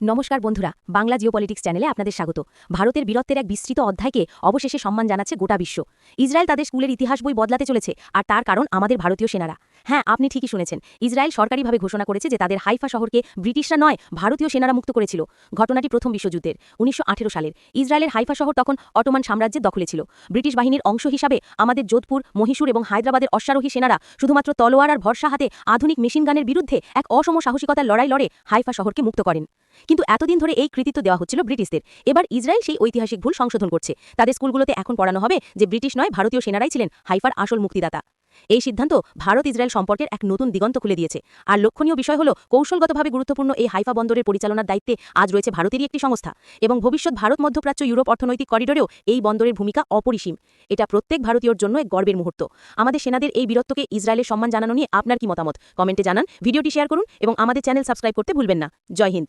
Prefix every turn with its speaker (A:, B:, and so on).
A: নমস্কার বন্ধুরা, বাংলা জিওপলিটিক্স চ্যানেলে আপনাদের স্বাগত। ভারতের বীরত্বের এক বিস্তৃত অধ্যায়কে অবশেষে সম্মান জানাচ্ছে গোটা বিশ্ব। ইসরায়েল তাদের স্কুলের ইতিহাস বই বদলাতে চলেছে, আর তার কারণ আমাদের ভারতীয় সেনারা। হ্যাঁ আপনি ঠিকই শুনেছেন। ইসরায়েল সরকারিভাবে ঘোষণা করেছে যে তাদের হাইফা শহরকে ব্রিটিশরা নয়, ভারতীয় সেনারা মুক্ত করেছিল। ঘটনাটি প্রথম বিশ্বযুদ্ধের, উনিশশো আঠেরো সালের। ইসরায়েলের হাইফা শহর তখন অটোমান সাম্রাজ্যের দখলে ছিল। ব্রিটিশ বাহিনীর অংশ হিসাবে আমাদের যোধপুর, মহীশূর এবং হায়দ্রাবাদের অশ্বারোহী সেনারা শুধুমাত্র তলোয়ার আর ভরসা হাতে আধুনিক মেশিনগানের বিরুদ্ধে এক অসম সাহসিকতার লড়াই লড়ে হাইফা শহরকে মুক্ত করেন। কিন্তু এতদিন ধরে এই কৃতিত্ব দেওয়া হচ্ছিল ব্রিটিশদের। এবার ইসরায়েল সেই ঐতিহাসিক ভুল সংশোধন করছে। তাদের স্কুলগুলোতে এখন পড়ানো হবে যে ব্রিটিশ নয়, ভারতীয় সেনারাই ছিলেন হাইফার আসল মুক্তিদাতা। এই সিদ্ধান্ত ভারত ইসরায়েল সম্পর্কের এক নতুন দিগন্ত খুলে দিয়েছে। আর লক্ষণীয় বিষয় হল, কৌশলগতভাবে গুরুত্বপূর্ণ এই হাইফা বন্দরের পরিচালনার দায়িত্বে আজ রয়েছে ভারতেরই একটি সংস্থা এবং ভবিষ্যৎ ভারত মধ্যপ্রাচ্য ইউরোপ অর্থনৈতিক করিডোরেও এই বন্দরের ভূমিকা অপরিসীম। এটা প্রত্যেক ভারতীয়র জন্য এক গর্বের মুহূর্ত। আমাদের সেনাদের এই বীরত্বকে ইসরায়েলের সম্মান জানানো নিয়ে আপনার কি মতামত? কমেন্টে জানান, ভিডিওটি শেয়ার করুন এবং আমাদের চ্যানেল সাবস্ক্রাইব করতে ভুলবেন না। জয় হিন্দ।